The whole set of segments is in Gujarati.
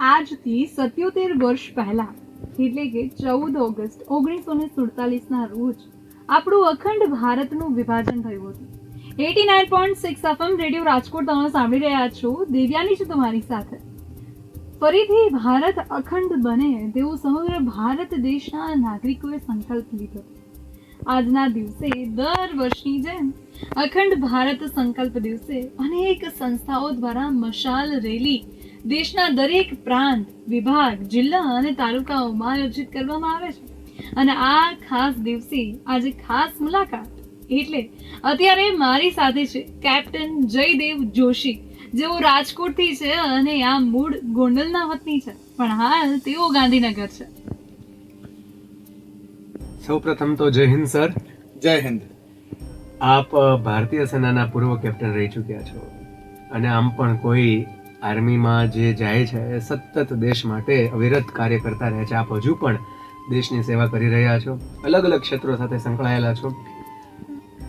આજથી સત્યોતેર વર્ષ પહેલા, એટલે કે ચૌદ ઓગસ્ટ ઓગણીસો ને સુડતાલીસના રોજ, આપણું અખંડ ભારતનું વિભાજન થયું હતું. Eighty nine point six FM radio Rajkot તમે સાંભળી રહ્યા છો, દેવ્યાની છે તમારી સાથે. ફરીથી ભારત અખંડ બને તેવો સમગ્ર ભારત દેશના નાગરિકોએ સંકલ્પ લીધો. આજના દિવસે દર વર્ષની જેમ અખંડ ભારત સંકલ્પ દિવસે અનેક સંસ્થાઓ દ્વારા મશાલ રેલી દેશના દરેક પ્રાંત વિભાગ જિલ્લા અને તાલુકાઓમાં આયોજિત કરવામાં આવે છે. અને આ ખાસ દિવસે આજે ખાસ મુલાકાત. એટલે અત્યારે મારી સાથે છે કેપ્ટન જયદેવ જોશી જેઓ રાજકોટથી છે અને આ મૂળ ગોંડલના વતની છે. પણ હાલ તેઓ ગાંધીનગર છે. સૌપ્રથમ તો જય હિન્દ સર. જય હિન્દ. આપ ભારતીય સેનાના પૂર્વ કેપ્ટન રહી ચૂક્યા છો. અને આમ પણ કોઈ આર્મીમાં જે જાય છે, એ સતત દેશ માટે અવિરત કાર્ય કરતા રહે છે. આપ હજુ પણ દેશની સેવા કરી રહ્યા છો. અલગ અલગ ક્ષેત્રો સાથે સંકળાયેલા છો.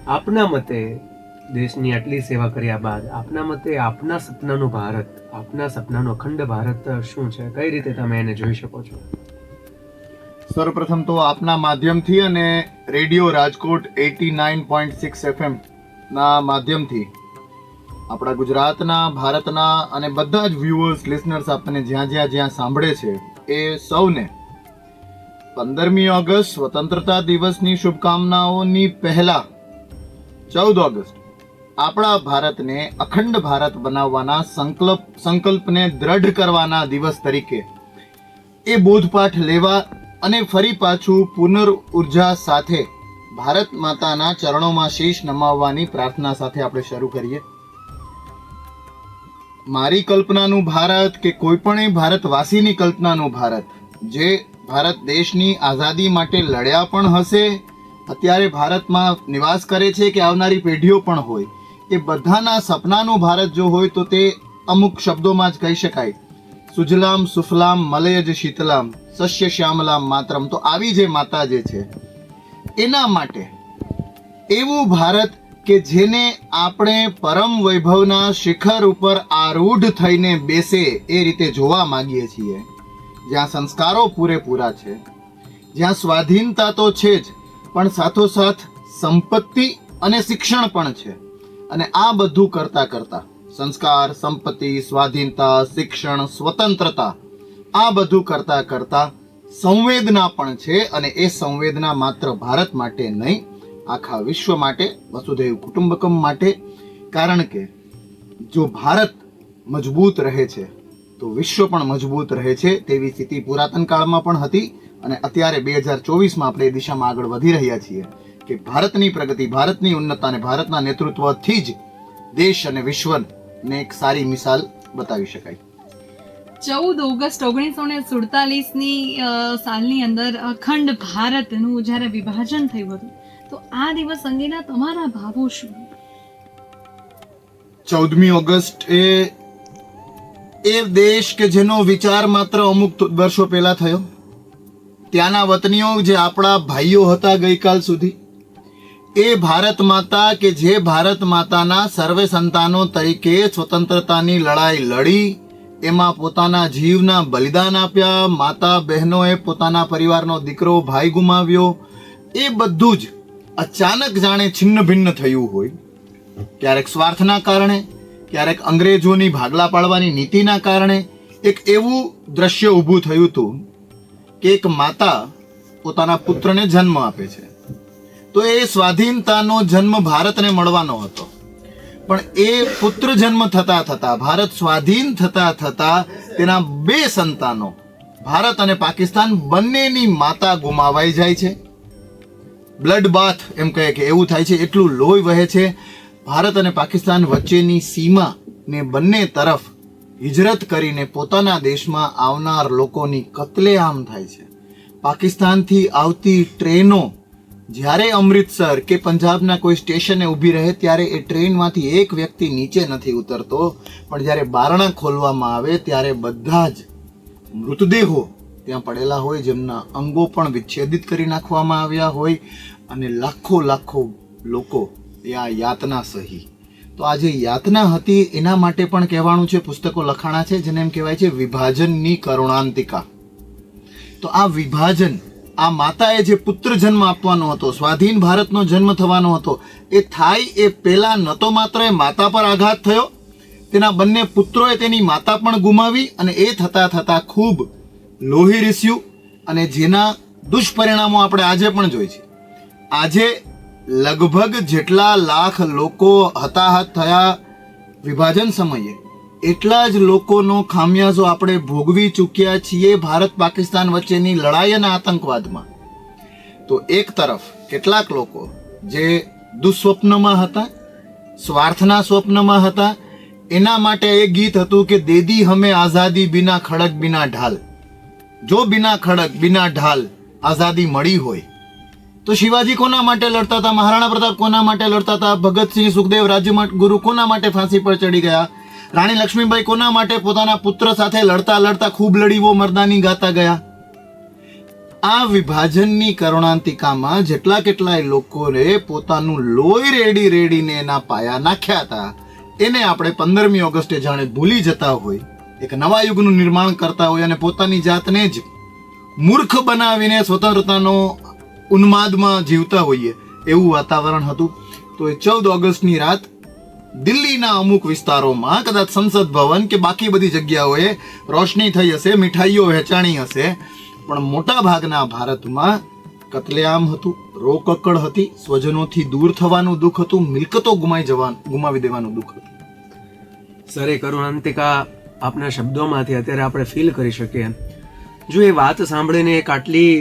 આપના મતે દેશની આટલી સેવા કર્યા બાદ આપના મતે આપના સપનાનું ભારત, આપના સપનાનું અખંડ ભારત શું છે? કઈ રીતે તમે એને જોઈ શકો છો? સર્વપ્રથમ તો આપના માધ્યમથી અને radio Rajkot eighty nine point six FM ના માધ્યમથી આપણા ગુજરાતના, ભારતના અને બધા જ વ્યુઅર્સ લિસનર્સ આપણને જ્યાં જ્યાં જ્યાં સાંભળે છે એ સૌને પંદરમી ઓગસ્ટ સ્વતંત્રતા દિવસની શુભકામનાઓની પહેલા ચૌદ ઓગસ્ટ આપણા ભારતને અખંડ ભારત બનાવવાના સંકલ્પ, સંકલ્પને દ્રઢ કરવાના દિવસ તરીકે એ બોધપાઠ લેવા અને ફરી પાછું પુનર્ઉર્જા સાથે ભારત માતાના ચરણોમાં શીશ નમાવવાની પ્રાર્થના સાથે આપણે શરૂ કરીએ. મારી કલ્પનાનું ભારત કે કોઈ પણ ભારતવાસીની કલ્પનાનું ભારત? જે ભારત દેશની આઝાદી માટે લડ્યા પણ હશે, અત્યારે ભારતમાં નિવાસ કરે છે કે આવનારી પેઢીઓ પણ હોય. એ બધાના સપનાનું ભારત જો હોય તો તે અમુક શબ્દોમાં જ કહી શકાય. સુજલામ, સુફલામ, મલયજ, શીતલામ, સસ્ય, શ્યામલામ માતરમ તો આવી જે માતા જે છે. એના માટે એવું ભારત કે જેને આપણે પરમ વૈભવના શિખર ઉપર આરૂઢ થઈને બેસે એ રીતે જોવા માંગીએ છીએ. જ્યાં સંસ્કારો પૂરેપૂરા છે, જ્યાં સ્વાધીનતા તો છે જ, પણ સાથોસાથ સંપત્તિ અને શિક્ષણ પણ છે. અને આ બધું કરતા કરતા સંસ્કાર, સંપત્તિ, સ્વાધીનતા, શિક્ષણ, સ્વતંત્રતા, આ બધું કરતા કરતા સંવેદના પણ છે અને એ સંવેદના માત્ર ભારત માટે નહીં આખા વિશ્વ માટે, વસુધૈવ કુટુંબકમ માટે. કારણ કે જો ભારત મજબૂત રહે છે, તો વિશ્વ પણ મજબૂત રહે છે તેવી સ્થિતિ પુરાતન કાળમાં પણ હતી અને અત્યારે બે હજાર ચોવીસમાં આપણે એ દિશામાં આગળ વધી રહ્યા છીએ કે ભારતની પ્રગતિ, ભારતની ઉન્નતતા અને ભારતના નેતૃત્વથી જ દેશ અને વિશ્વને એક સારી મિસાલ બતાવી શકાય. ચૌદ ઓગસ્ટ ઓગણીસો ને સુડતાલીસની સાલની અંદર અખંડ ભારતનું જ્યારે વિભાજન થયું હતું તો આ દિવસ અંગેના તમારા ભાવો શું? ચૌદમી ઓગસ્ટ એ એ દેશ કે જેનો વિચાર માત્ર અમુક વર્ષો પહેલા થયો. ત્યાંના વતનીઓ જે આપણા ભાઈઓ હતા ગઈકાલ સુધી, એ ભારત માતા કે જે ભારત માતાના સર્વે સંતાનો તરીકે સ્વતંત્રતાની લડાઈ લડી, એમાં પોતાના જીવના બલિદાન આપ્યા માતા બહેનોએ પોતાના પરિવારનો દીકરો ભાઈ ગુમાવ્યો, એ બધું જ અચાનક જાણે છિન્ન ભિન્ન થયું હોય. ક્યારેક સ્વાર્થના કારણે, ક્યારેક અંગ્રેજોની ભાગલા પાડવાની નીતિના કારણે એક એવું દ્રશ્ય ઊભું થયું હતું કે એક માતા પોતાના પુત્રને જન્મ આપે છે. તો એ સ્વાધીનતાનો જન્મ ભારતને મળવાનો હતો. પણ એ પુત્ર જન્મ થતા થતા, ભારત સ્વાધીન થતા થતા તેના બે સંતાનો, ભારત અને પાકિસ્તાન બંનેની માતા ગુમાવાઈ જાય છે. બ્લડ બાથ એમ કહે કે એવું થાય છે, એટલું લોહી વહે છે. ભારત અને પાકિસ્તાન વચ્ચેની સીમા ને બંને તરફ હિજરત કરીને પોતાના દેશમાં આવનાર લોકોની કતલેઆમ થાય છે. પાકિસ્તાનથી આવતી ટ્રેનો જ્યારે અમૃતસર કે પંજાબના કોઈ સ્ટેશને ઊભી રહે ત્યારે એ ટ્રેનમાંથી એક વ્યક્તિ નીચે નથી ઉતરતો. પણ જ્યારે બારણા ખોલવામાં આવે ત્યારે બધા જ મૃતદેહો ત્યાં પડેલા હોય, જેમના અંગો પણ વિચ્છેદિત કરી નાખવામાં આવ્યા હોય અને લાખો લાખો લોકો એ આ યાતના સહી. તો આ જે યાતના હતી, એના માટે પણ કહેવાનું છે, પુસ્તકો લખાણા છે, જેને એમ કહેવાય છે, વિભાજનની કરુણાંતિકા. તો આ વિભાજન, આ માતાએ જે પુત્ર જન્મ આપવાનો હતો, સ્વાધીન ભારતનો જન્મ થવાનો હતો, એ થાય એ પહેલા ન તો માત્ર એ માતા પર આઘાત થયો, તેના બંને પુત્રોએ તેની માતા પણ ગુમાવી અને એ થતાં થતાં ખૂબ લોહી રીસ્યું અને જેના દુષ્પરિણામો આપણે આજે પણ જોઈ છે. આજે લગભગ જેટલા લાખ લોકો હતાહત થયા વિભાજન સમયે, એટલા જ લોકોનો ખામિયાજો આપણે ભોગવી ચૂક્યા છીએ ભારત પાકિસ્તાન વચ્ચેની લડાઈ અને આતંકવાદમાં. તો એક તરફ કેટલાક લોકો જે દુઃસ્વપ્નમાં હતા, સ્વાર્થના સ્વપ્નમાં હતા, એના માટે એ ગીત હતું કે દેદી હમે આઝાદી બિના ખડક બિના ઢાલ. જો બિના ખડક, બિના ઢાલ આઝાદી મળી હોય, તો શિવાજી કોના માટે લડતા હતા? મહારાણા પ્રતાપ કોના માટે લડતા હતા? ભગતસિંહ સુખદેવ રાજ્ય ગુરુ કોના માટે ફાંસી પર ચડી ગયા? રાણી લક્ષ્મીબાઈ કોના માટે પોતાના પુત્ર સાથે લડતા લડતા ખૂબ લડીવો મર્દાની ગાતા ગયા? આ વિભાજનની કરુણાંતિકામાં જેટલા કેટલાય લોકોને પોતાનું લોહી રેડી રેડીને એના પાયા નાખ્યા હતા, એને આપણે પંદરમી ઓગસ્ટે જાણે ભૂલી જતા હોય. એક નવા યુગનું નિર્માણ કરતા હોય અને પોતાની જાતને જ મૂર્ખ બનાવીને સ્વતંત્રતાનો ઉન્માદમાં જીવતા હોઈએ એવું વાતાવરણ હતું. તો એ ચૌદ ઓગસ્ટની રાત દિલ્હીના અમુક વિસ્તારોમાં, કદાચ સંસદ ભવન કે બાકી બધી જગ્યાઓએ રોશની થઈ હશે, મીઠાઈઓ વહેંચાણી હશે, પણ મોટા ભાગના ભારતમાં કતલેઆમ હતું, રોકકડ હતી, સ્વજનોથી દૂર થવાનું દુઃખ હતું, મિલકતો ગુમાઈ જવાનું, ગુમાવી દેવાનું દુઃખ હતું. સરે કરુણ કરુણાંતિકા આપના શબ્દોમાંથી અત્યારે આપણે ફીલ કરી શકીએ. જો એ વાત સાંભળીને એક આટલી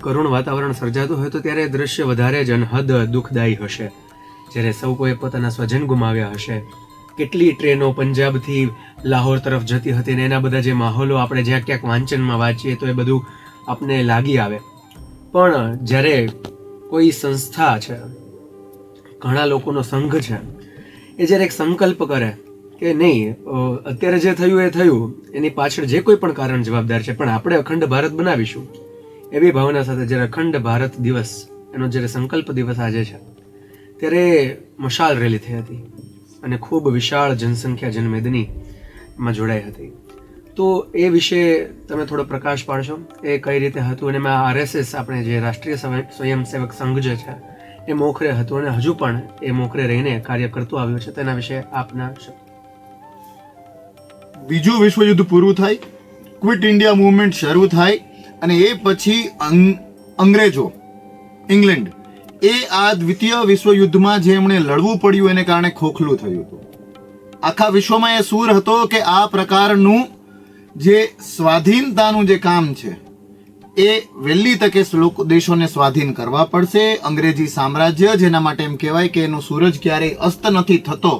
કરુણ વાતાવરણ સર્જાતું હોય તો ત્યારે દ્રશ્ય વધારે જ અનહદ દુઃખદાયી હશે. જ્યારે સૌ કોઈ પોતાના સ્વજન ગુમાવ્યા હશે. કેટલી ટ્રેનો પંજાબથી લાહોર તરફ જતી હતી ને એના બધા જે માહોલો આપણે જ્યાં ક્યાંક વાંચનમાં વાંચીએ તો એ બધું આપને લાગી આવે. પણ જ્યારે કોઈ સંસ્થા છે, ઘણા લોકોનો સંઘ છે, એ જ્યારે એક સંકલ્પ કરે કે નહીં અત્યારે જે થયું એ થયું. એની પાછળ જે કોઈ પણ કારણ જવાબદાર છે, પણ આપણે અખંડ ભારત બનાવીશું. એવી ભાવના સાથે જ્યારે અખંડ ભારત દિવસ, એનો જ્યારે સંકલ્પ દિવસ આજે છે, ત્યારે મશાલ રેલી થઈ હતી અને ખૂબ વિશાળ જનસંખ્યા જનમેદનીમાં જોડાઈ હતી. તો એ વિશે તમે થોડો પ્રકાશ પાડશો? એ કઈ રીતે હતું? અને એમાં આરએસએસ, આપણે જે રાષ્ટ્રીય સ્વયં- સ્વયંસેવક સંઘ જે છે, એ મોખરે હતું અને હજુ પણ એ મોખરે રહીને કાર્ય કરતું આવ્યું છે. તેના વિશે આપના શબ્દ બીજું વિશ્વયુદ્ધ પૂરું થાય ક્વિટ ઇન્ડિયા મુવમેન્ટ શરૂ થાય, અને એ પછી અંગ્રેજો ઇંગ્લેન્ડ એ આ દ્વિતીય વિશ્વયુદ્ધમાં જે એમણે લડવું પડ્યું એને કારણે ખોખલું થયું હતું. આખા વિશ્વમાં એ સૂર હતો કે આ પ્રકારનું જે સ્વાધીનતાનું જે કામ છે, એ વહેલી તકે શ્લોક, દેશોને સ્વાધીન કરવા પડશે. અંગ્રેજી સામ્રાજ્ય, જેના માટે એમ કહેવાય કે એનો સૂરજ ક્યારેય અસ્ત નથી થતો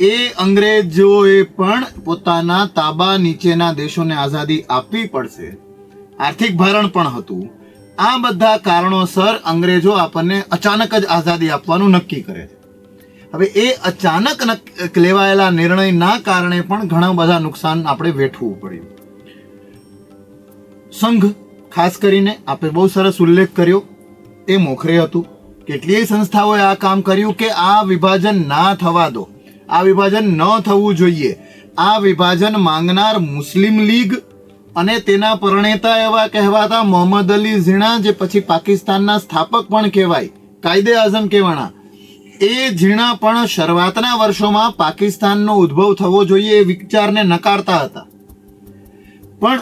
એ અંગ્રેજોએ પણ પોતાના તાબા નીચેના દેશોને આઝાદી આપવી પડશે. આર્થિક ભારણ પણ હતું. આ બધા કારણોસર અંગ્રેજો આપણને અચાનક જ આઝાદી આપવાનું નક્કી કરે છે. હવે એ અચાનક નક- લેવાયેલા નિર્ણયના કારણે પણ ઘણા બધા નુકસાન આપણે વેઠવું પડ્યું. સંઘ, ખાસ કરીને આપણે બહુ સરસ ઉલ્લેખ કર્યો. એ મોખરે હતું. કેટલીય સંસ્થાઓએ આ કામ કર્યું કે આ વિભાજન ના થવા દો. આ વિભાજન ન થવું જોઈએ. આ વિભાજન માંગનાર મુસ્લિમ લીગ અને તેના પરણેતા એવા કહેવાતા મોહમ્મદ અલી ઝીણા, જે પછી પાકિસ્તાનના સ્થાપક પણ કહેવાય. કાયદે આઝમ કહેવાના એ ઝીણા પણ શરૂઆતના વર્ષોમાં પાકિસ્તાનનો ઉદ્ભવ થવો જોઈએ એ વિચારને નકારતા હતા. પણ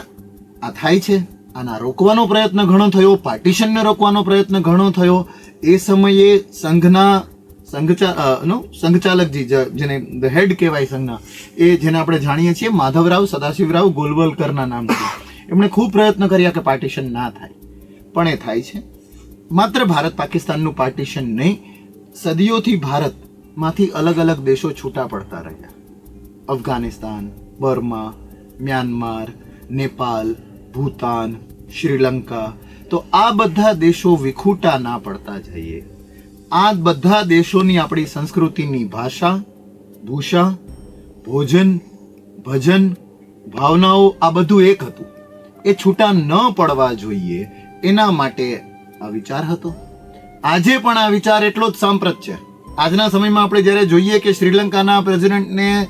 આ થાય છે. આના રોકવાનો પ્રયત્ન ઘણો થયો, પાર્ટીશનને રોકવાનો પ્રયત્ન ઘણો થયો. એ સમયે સંઘના સંઘચા નો, સંઘચાલકજી જેને ધ હેડ કહેવાય સંઘના, એ જેને આપણે જાણીએ છીએ માધવરાવ સદાશિવરાવ ગોલવલકરના નામથી. એમણે ખૂબ પ્રયત્ન કર્યા કે પાર્ટીશન ના થાય, પણ એ થાય છે. માત્ર ભારત પાકિસ્તાનનું પાર્ટીશન નહીં, સદીઓથી ભારતમાંથી અલગ અલગ દેશો છૂટા પડતા રહ્યા. અફઘાનિસ્તાન, બર્મા, મ્યાનમાર, નેપાલ, ભૂતાન, શ્રીલંકા, તો આ બધા દેશો વિખૂટા ના પડતા જઈએ. આ બધા દેશોની આપણી સંસ્કૃતિની ભાષા, ભૂષા, ભોજન, ભજન, ભાવનાઓ આ બધું એક હતું. એ છૂટા ન પડવા જોઈએ. એના માટે આ વિચાર હતો. આજે પણ આ વિચાર એટલો જ સાંપ્રત છે. આજના સમયમાં આપણે જ્યારે જોઈએ કે શ્રીલંકાના પ્રેસિડેન્ટને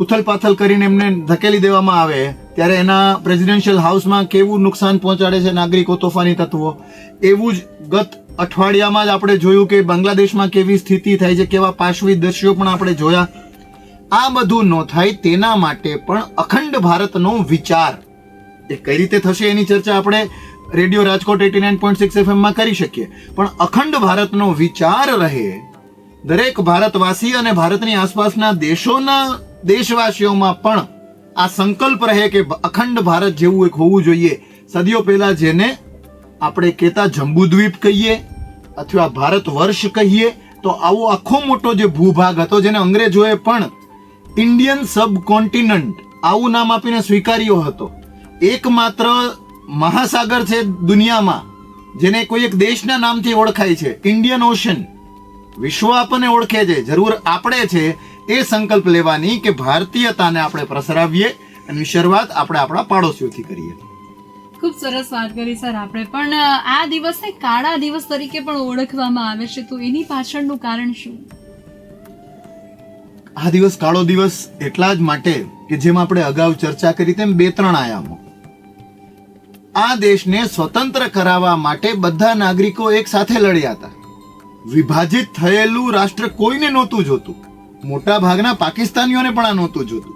ઉથલપાથલ કરીને એમને ધકેલી દેવામાં આવે, ત્યારે એના પ્રેસિડેન્શિયલ હાઉસમાં કેવું નુકસાન પહોંચાડે છે નાગરિકો તોફાની તત્વો, એવું જ ગત અઠવાડિયામાં જ આપણે જોયું કે બાંગ્લાદેશમાં કેવી સ્થિતિ થાય છે, કેવા પાશવી દ્રશ્યો પણ આપણે જોયા. આ બધું ન થાય તેના માટે પણ અખંડ ભારતનો વિચાર. એ કઈ રીતે થશે એની ચર્ચા આપણે radio Rajkot eighty nine point six એફએમમાં કરી શકીએ. પણ અખંડ ભારતનો વિચાર રહે. દરેક ભારતવાસી અને ભારતની આસપાસના દેશોના દેશવાસીઓમાં પણ આ સંકલ્પ રહે કે અખંડ ભારત જેવું એક હોવું જોઈએ. સદીઓ પહેલા જેને આપણે કહેતા જંબુદ્વીપ કહીએ અથવા ભારત વર્ષ કહીએ, તો આવો આખો મોટો જે ભૂભાગ હતો, જેને અંગ્રેજોએ પણ ઇન્ડિયન સબકોન્ટિનન્ટ આવું નામ આપીને સ્વીકાર્યો હતો. એકમાત્ર મહાસાગર છે દુનિયામાં, જેને કોઈ એક દેશના નામથી ઓળખાય છે. ઇન્ડિયન ઓશન વિશ્વ આપણને ઓળખે છે. જરૂર આપણે છે એ સંકલ્પ લેવાની કે ભારતીયતાને આપણે પ્રસરાવીએ અને શરૂઆત આપણે આપણા પાડોશીઓથી કરીએ. ખૂબ સરસ વાત કરી, સર, આપણે. પણ આ દિવસને કાળા દિવસ તરીકે પણ ઓળખવામાં આવે છે, તો એની પાછળનું કારણ શું? આ દિવસ કાળો દિવસ એટલા જ માટે કે જેમ આપણે અગાઉ ચર્ચા કરી તેમ બે ત્રણ આયામો. આ દેશને સ્વતંત્ર કરાવવા માટે બધા નાગરિકો એક સાથે લડ્યા હતા. વિભાજિત થયેલું રાષ્ટ્ર કોઈને નહોતું જોતું. મોટા ભાગના પાકિસ્તાનીઓને પણ આ નહોતું જોતું.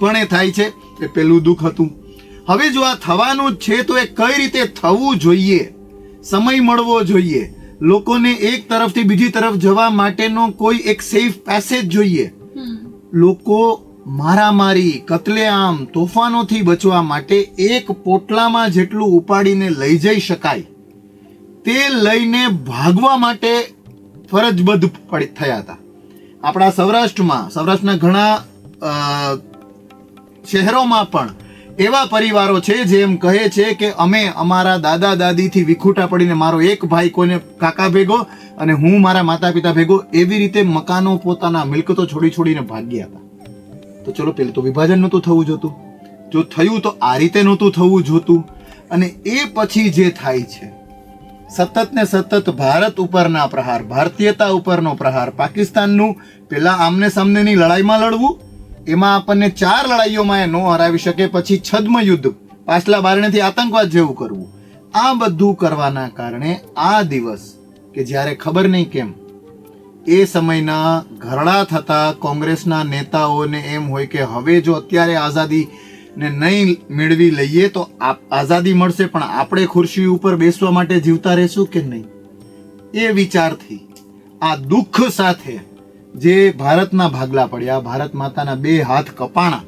પણ એ થાય છે એ પેલું દુઃખ હતું. હવે જો આ થવાનું છે તો એ કઈ રીતે થવું જોઈએ? સમય મળવો જોઈએ. લોકોને એક તરફથી બીજી તરફ જવા માટેનો કોઈ એક સેફ પેસેજ જોઈએ. લોકો મારામારી કતલેઆમ તોફાનોથી બચવા માટે એક પોટલામાં જેટલું ઉપાડીને લઈ જઈ શકાય. તે લઈને ભાગવા માટે ફરજબદ્ધ થયા હતા. આપણા સૌરાષ્ટ્રમાં સૌરાષ્ટ્રના ઘણા શહેરોમાં પણ એવા પરિવારો છે જેમ કહે છે કે અમે અમારા દાદા દાદીથી વિખૂટા પડીને મારો એક ભાઈ કોઈને કાકા ભેગો અને હું મારા માતા પિતા ભેગો એવી રીતે મકાનો પોતાના મિલકતો છોડી છોડીને ભાગ્યા હતા. તો ચલો પેલું તો વિભાજન નહોતું થવું જોતું. જો થયું તો આ રીતે નહોતું થવું જોતું. અને એ પછી જે થાય છે સતત ને સતત ભારત ઉપરના પ્રહાર, ભારતીયતા ઉપરનો પ્રહાર, પાકિસ્તાનનું પેલા આમને સામનેની લડાઈમાં લડવું એમાં આપણને ચાર લડાઈઓમાં એ ન હરાવી શકે, પછી છદ્મ યુદ્ધ, પાછલા બારણેથી આતંકવાદ જેવું કરવું. આ બધું કરવાના કારણે આ દિવસ, કે જ્યારે ખબર નહીં કેમ, એ સમયના ઘરડા થતા કોંગ્રેસના નેતાઓને એમ હોય કે હવે જો અત્યારે આઝાદી ને નહીં મેળવી લઈએ તો આઝાદી મળશે, પણ આપણે ખુરશી ઉપર બેસવા માટે જીવતા રહેશું કે નહીં? એ વિચારથી, આ દુઃખ સાથે જે ભારતના ભાગલા પડ્યા, ભારત માતાના બે હાથ કપાણા,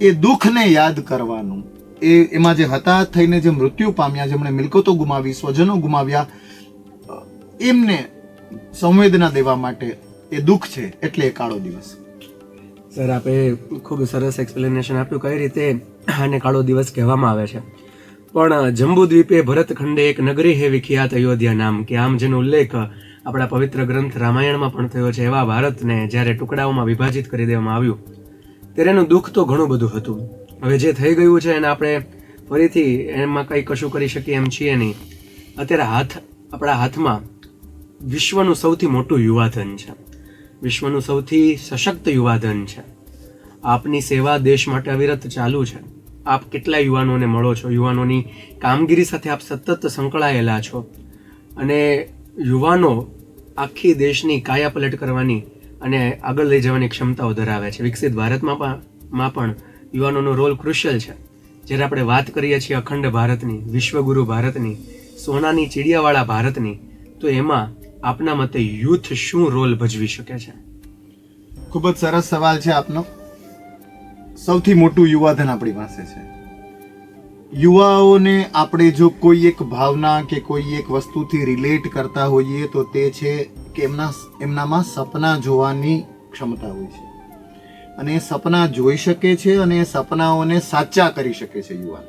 એ દુઃખને યાદ કરવાનું. એ એમાં જે હતાહત થઈને જે મૃત્યુ પામ્યા, જેમણે મિલકતો ગુમાવી, સ્વજનો ગુમાવ્યા એમને સંવેદના દેવા માટે એ દુઃખ છે, એટલે એ કાળો દિવસ. સર, આપે ખૂબ સરસ એક્સપ્લેનેશન આપ્યું કઈ રીતે આને કાળો દિવસ કહેવામાં આવે છે. પણ જંબુદ્વીપે ભરતખંડે એક નગરી હે વિખ્યાત અયોધ્યા નામ, કે આમ જેનો ઉલ્લેખ આપણા પવિત્ર ગ્રંથ રામાયણમાં પણ થયો છે. એવા ભારતને જ્યારે ટુકડાઓમાં વિભાજિત કરી દેવામાં આવ્યું, ત્યારે એનું દુઃખ તો ઘણું બધું હતું. હવે જે થઈ ગયું છે એને આપણે ફરીથી એમાં કંઈ કશું કરી શકીએ એમ છીએ નહીં. અત્યારે હાથ, આપણા હાથમાં વિશ્વનું સૌથી મોટું યુવાધન છે. વિશ્વનું સૌથી સશક્ત યુવાધન છે. આપની સેવા દેશ માટે અવિરત ચાલુ છે. આપ કેટલા યુવાનોને મળો છો? યુવાનોની કામગીરી સાથે આપ સતત સંકળાયેલા છો. અને યુવાનો આખી દેશની કાયાપલટ કરવાની અને આગળ લઈ જવાની ક્ષમતાઓ ધરાવે છે. વિકસિત ભારતમાં પણ માં પણ યુવાનોનો રોલ ક્રુશિયલ છે. જ્યારે આપણે વાત કરીએ છીએ અખંડ ભારતની, વિશ્વગુરુ ભારતની, સોનાની ચીડિયાવાળા ભારતની, તો એમાં આપના મતે યુથ શું રોલ ભજવી શકે છે? ખૂબ જ સરસ સવાલ છે આપનો. સૌથી મોટું યુવાધન આપણી પાસે છે. યુવાઓને આપણે જો કોઈ એક ભાવના કે કોઈ એક વસ્તુથી રિલેટ કરતા હોઈએ તો તે છે કે એમના એમનામાં સપના જોવાની ક્ષમતા હોય છે. અને એ સપના જોઈ શકે છે અને એ સપનાઓને સાચા કરી શકે છે યુવાન.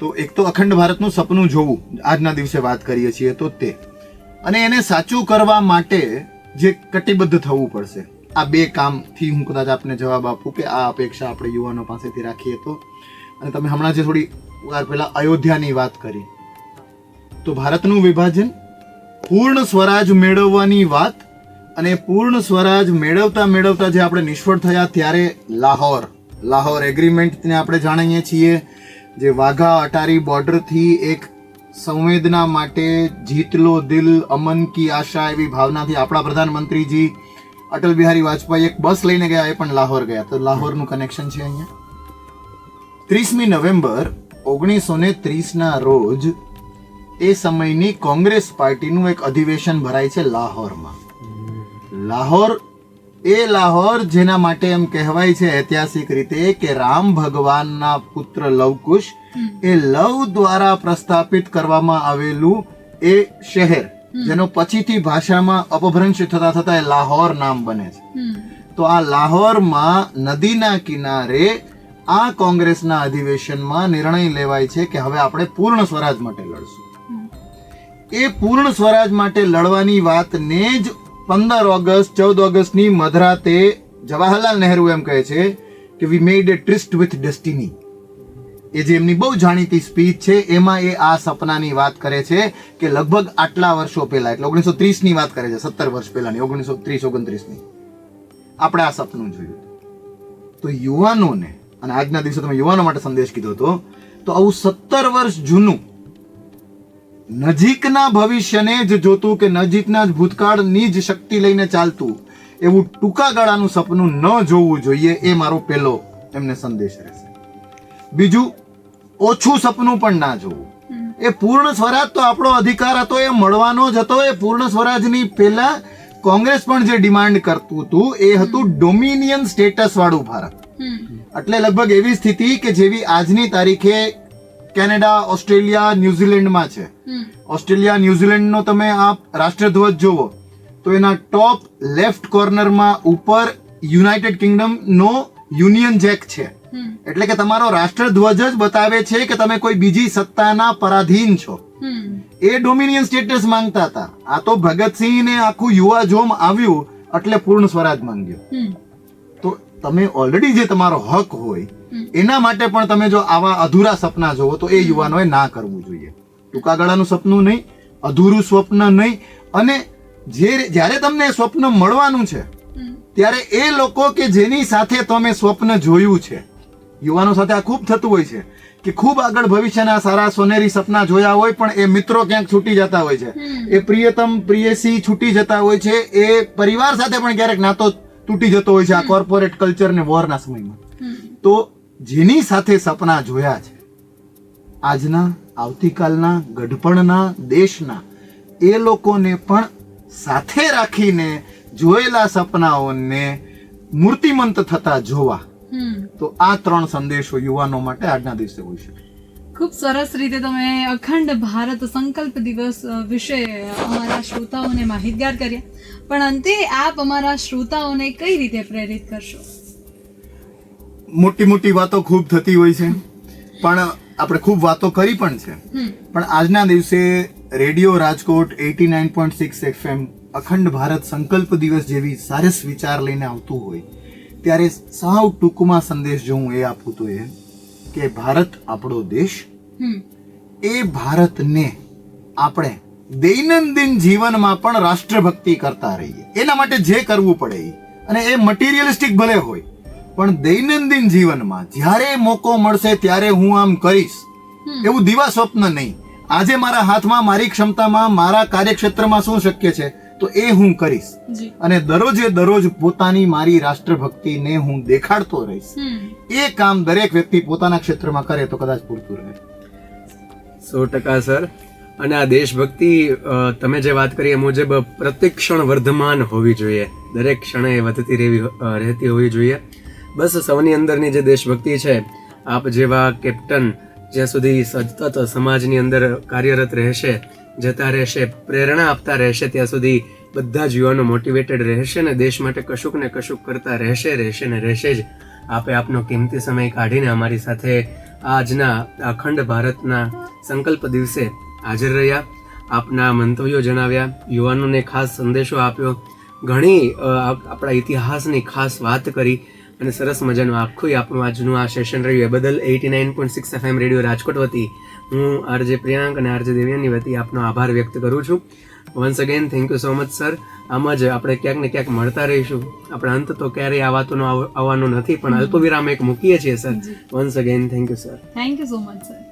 તો એક તો અખંડ ભારતનું સપનું જોવું, આજના દિવસે વાત કરીએ છીએ તો તે. અને એને સાચું કરવા માટે જે કટિબદ્ધ થવું પડશે. આ બે કામથી હું કદાચ આપને જવાબ આપું કે આ અપેક્ષા આપણે યુવાનો પાસેથી રાખીએ તો. અને તમે હમણાં જે થોડી વાર પહેલા અયોધ્યાની વાત કરી, તો ભારતનું વિભાજન પૂર્ણ સ્વરાજ મેળવવાની વાત અને પૂર્ણ સ્વરાજ મેળવતા મેળવતા જે આપણે નિષ્ફળ થયા ત્યારે લાહોર લાહોર એગ્રીમેન્ટને આપણે જાણીએ છીએ, જે વાઘા અટારી બોર્ડરથી એક સંવેદના માટે જીતલો દિલ, અમન કી આશા એવી ભાવનાથી આપણા પ્રધાનમંત્રીજી અટલ બિહારી વાજપેયી એક બસ લઈને ગયા, એ પણ લાહોર ગયા. તો લાહોરનું કનેક્શન છે અહીંયા? ત્રીસમી નવેમ્બર ઓગણીસો ને ત્રીસના રોજ એ સમયની કોંગ્રેસ પાર્ટીનું એક અધિવેશન ભરાય છે લાહોરમાં. લાહોર એ લાહોર જેના માટે એમ કહેવાય છે ઐતિહાસિક રીતે કે રામ ભગવાનના પુત્ર લવકુશ એ લવ દ્વારા પ્રસ્થાપિત કરવામાં આવેલું એ શહેર જેનો પછીથી ભાષામાં અપભ્રંશ થતા થતા એ લાહોર નામ બને છે. તો આ લાહોરમાં નદીના કિનારે આ કોંગ્રેસના અધિવેશનમાં નિર્ણય લેવાય છે કે હવે આપણે પૂર્ણ સ્વરાજ માટે લડશું. એ પૂર્ણ સ્વરાજ માટે લડવાની વાતને જ પંદર ઓગસ્ટ, ચૌદ ઓગસ્ટની મધરાતે જવાહરલાલ નહેરુ એમ કહે છે કે વી મેડ એ ટ્રિસ્ટ વિથ ડેસ્ટિની એ જે એમની બહુ જાણીતી સ્પીચ છે, એમાં એ આ સપનાની વાત કરે છે કે લગભગ આટલા વર્ષો પહેલા, એટલે ઓગણીસો ત્રીસની વાત કરે છે, સત્તર વર્ષ પહેલાની ઓગણીસો ત્રીસ ઓગણત્રીસની. આપણે આ સપનું જોયું. તો યુવાનોને અને આજના દિવસે તમે યુવાનો માટે સંદેશ કીધો હતો તો આવું સત્તર વર્ષ જૂનું નજીકના ભવિષ્યને જ જોતું કે નજીકના જ ભૂતકાળની જ શક્તિ લઈને ચાલતું એવું ટૂંકા ગાળાનું સપનું ન જોવું જોઈએ એ મારો પહેલો એમને સંદેશ રહેશે. બીજું ઓછું સપનું પણ ના જોવું. એ પૂર્ણ સ્વરાજ તો આપણો અધિકાર હતો એ મળવાનો જ હતો એ પૂર્ણ સ્વરાજની પહેલા કોંગ્રેસ પણ જે ડિમાન્ડ કરતું હતું એ હતું ડોમિનિયન સ્ટેટસ વાળું ભારત. એટલે લગભગ એવી સ્થિતિ કે જેવી આજની તારીખે કેનેડા ઓસ્ટ્રેલિયા ન્યુઝીલેન્ડમાં છે. ઓસ્ટ્રેલિયા ન્યુઝીલેન્ડનો તમે આ રાષ્ટ્રધ્વજ જુઓ તો એના ટોપ લેફ્ટ કોર્નરમાં ઉપર યુનાઇટેડ કિંગડમ નો યુનિયન જેક છે. એટલે કે તમારો રાષ્ટ્રધ્વજ જ બતાવે છે કે તમે કોઈ બીજી સત્તાના પરાધીન છો. એ ડોમિનિયન સ્ટેટસ માંગતા હતા. આ તો ભગતસિંહ ને આખું યુવા જોમ આવ્યું એટલે પૂર્ણ સ્વરાજ માંગ્યો. તમે ઓલરેડી જે તમારો હક હોય એના માટે પણ તમે જો આવા અધૂરા સપના જોવો તો એ યુવાનોએ ના કરવું જોઈએ. ટૂંકા ગાળાનું સપનું નહીં અધૂરું સ્વપ્ન નહીં અને જે જ્યારે તમને સ્વપ્ન મળવાનું છે ત્યારે એ લોકો કે જેની સાથે તમે સ્વપ્ન જોયું છે યુવાનો સાથે આ ખૂબ થતું હોય છે કે ખૂબ આગળ ભવિષ્યના સારા સોનેરી સપના જોયા હોય પણ એ મિત્રો ક્યાંક છૂટી જતા હોય છે. એ પ્રિયતમ પ્રિયસી છૂટી જતા હોય છે એ પરિવાર સાથે પણ ક્યારેક નાતો તૂટી જતો હોય છે આ કોર્પોરેટ કલ્ચર ને વોરના સમયમાં. તો જેની સાથે સપના જોયા છે આજના આવતીકાલના ગઢપણના દેશના એ લોકોને પણ સાથે રાખીને જોયેલા સપનાઓને મૂર્તિમંત થતા જોવા. તો આ ત્રણ સંદેશો યુવાનો માટે આજના દિવસે હોય છે ખૂબ સરસ રીતે તમે અખંડ ભારત સંકલ્પ દિવસ વિશે અમારા શ્રોતાઓને માહિતગાર કર્યા. પણ અંતે આપ અમારા શ્રોતાઓને કઈ રીતે પ્રેરિત કરશો? મોટી મોટી વાતો ખૂબ થતી હોય છે પણ આપણે ખૂબ વાતો કરી પણ છે. પણ આજના દિવસે radio Rajkot eighty nine point six FM અખંડ ભારત સંકલ્પ દિવસ જેવી સરસ વિચાર લઈને આવતું હોય ત્યારે સાવ ટૂંકમાં સંદેશ જો હું એ આપું તો એ કે ભારત આપણો દેશ એ ભારતને આપણે દૈનંદિન જીવનમાં પણ રાષ્ટ્રભક્તિ કરતા રહીએ. એના માટે જે કરવું પડે અને એ મટીરિયલિસ્ટિક ભલે હોય પણ દૈનંદિન જીવનમાં જ્યારે મોકો મળશે ત્યારે હું આમ કરીશ. એવું દિવા સ્વપ્ન નહીં. આજે મારા હાથમાં મારી ક્ષમતામાં મારા કાર્યક્ષેત્રમાં શું શક્ય છે તો એ હું કરીશ. અને દરરોજે દરરોજ પોતાની મારી રાષ્ટ્રભક્તિને હું દેખાડતો રહીશ. એ કામ દરેક વ્યક્તિ પોતાના ક્ષેત્રમાં કરે તો કદાચ પૂરતું રહે. સો ટકા સર. અને આ દેશભક્તિ તમે જે વાત કરી એ મુજબ પ્રત્યેક ક્ષણ વર્ધમાન હોવી જોઈએ. દરેક ક્ષણે વધતી રહેવી રહેતી હોવી જોઈએ. બસ સૌની અંદરની જે દેશભક્તિ છે, આપ જેવા કેપ્ટન જ્યાં સુધી સતત સમાજની અંદર કાર્યરત રહેશે, જતા રહેશે, પ્રેરણા આપતા રહેશે, ત્યાં સુધી બધા જ યુવાનો મોટિવેટેડ રહેશે ને દેશ માટે કશુંક ને કશુંક કરતા રહેશે રહેશે ને રહેશે જ. આપે આપનો કિંમતી સમય કાઢીને અમારી સાથે આજના અખંડ ભારતના સંકલ્પ દિવસે હાજર રહ્યા. આપના મંતવ્યો જણાવ્યા. યુવાનોને ખાસ સંદેશો આપ્યો. ઘણી આપણા ઇતિહાસની ખાસ વાત કરી અને સરસ મજાનું આખું આપણું આજનું આ સેશન રહ્યું. એ બદલ eighty nine point six FM radio Rajkot વતી હું આરજે પ્રિયાંક અને આરજે દેવ્યાની વતી આપનો આભાર વ્યક્ત કરું છું. Once again thank you so much sir આમ જ આપણે ક્યાંક ને ક્યાંક મળતા રહીશું. આપણે અંત તો ક્યારેય આ વાતોનો આવ- આવવાનો નથી પણ અલ્પ વિરામ એક મૂકીએ છીએ sir once again thank you sir thank you so much sir